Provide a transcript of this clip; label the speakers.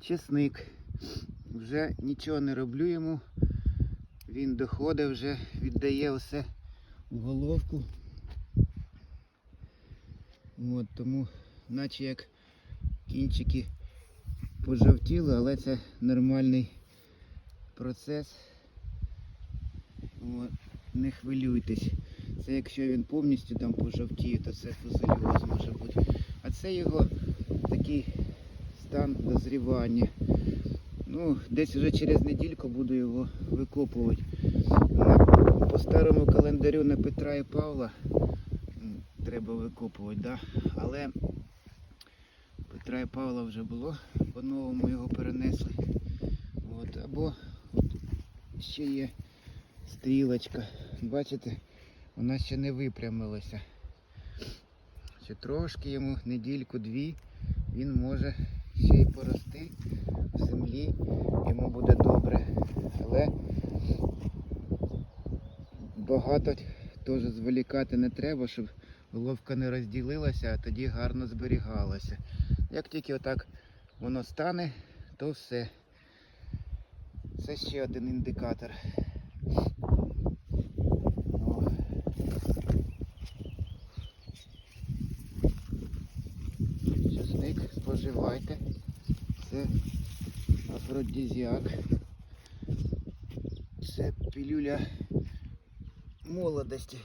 Speaker 1: чесник. Вже нічого не роблю йому. Він доходить вже, віддає все в головку. От, тому наче як кінчики пожовтіли, але це нормальний процес. От, не хвилюйтесь. Це якщо він повністю там пожовтіє, то це фузеліоз може бути. А це його такий стан дозрівання. Ну, десь вже через недільку буду його викопувати. По старому календарю на Петра і Павла треба викопувати, да? але Петра і Павла вже було, по-новому його перенесли. От, або ще є стрілочка. Бачите, вона ще не випрямилася. Ще трошки йому недільку-дві він може ще й порости в землі, йому буде добре. Але багато теж зволікати не треба, щоб головка не розділилася, а тоді гарно зберігалася. Як тільки отак воно стане, то все. Це ще один індикатор. О. Чесник споживайте. Це афродизіак. Це пілюля молодості.